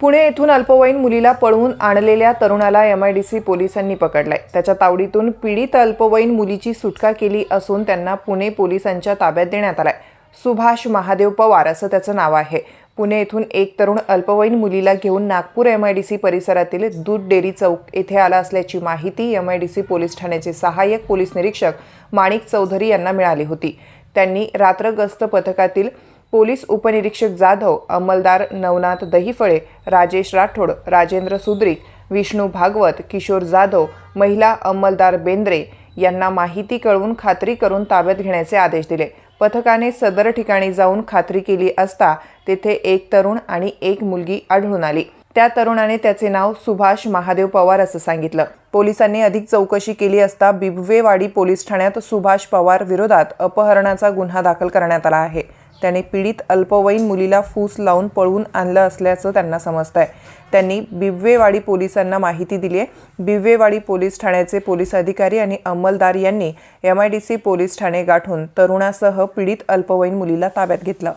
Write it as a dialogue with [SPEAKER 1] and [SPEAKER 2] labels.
[SPEAKER 1] पुणे येथून अल्पवयीन मुलीला पळवून आणलेल्या तरुणाला एम आय डी सी पोलिसांनी पकडलाय. त्याच्या तावडीतून पीडित अल्पवयीन मुलीची सुटका केली असून त्यांना पुणे पोलिसांच्या ताब्यात देण्यात आलाय. सुभाष महादेव पवार असं त्याचं नाव आहे. पुणे येथून एक तरुण अल्पवयीन मुलीला घेऊन Nagpur M I D C परिसरातील दूध डेअरी चौक येथे आला असल्याची माहिती M I D C police ठाण्याचे सहाय्यक पोलीस निरीक्षक माणिक चौधरी यांना मिळाली होती. त्यांनी रात्र गस्त पथकातील पोलीस उपनिरीक्षक जाधव अंमलदार नवनाथ दहिफळे राजेश राठोड राजेंद्र सुद्रिक विष्णू भागवत किशोर जाधव महिला अंमलदार बेंद्रे यांना माहिती कळवून खात्री करून ताब्यात घेण्याचे आदेश दिले. पथकाने सदर ठिकाणी जाऊन खात्री केली असता तेथे एक तरुण आणि एक मुलगी आढळून आली. त्या तरुणाने त्याचे नाव सुभाष महादेव पवार असं सांगितलं. पोलिसांनी अधिक चौकशी केली असता बिबवेवाडी पोलीस ठाण्यात सुभाष पवार विरोधात अपहरणाचा गुन्हा दाखल करण्यात आला आहे. त्याने पीडित अल्पवयीन मुलीला फूस लावून पळवून आणलं असल्याचं त्यांना समजतंय. त्यांनी बिब्वेवाडी पोलिसांना माहिती दिली आहे बिब्वेवाडी पोलीस ठाण्याचे पोलीस अधिकारी आणि अंमलदार यांनी M I D C police Thane गाठून तरुणासह पीडित अल्पवयीन मुलीला ताब्यात घेतलं.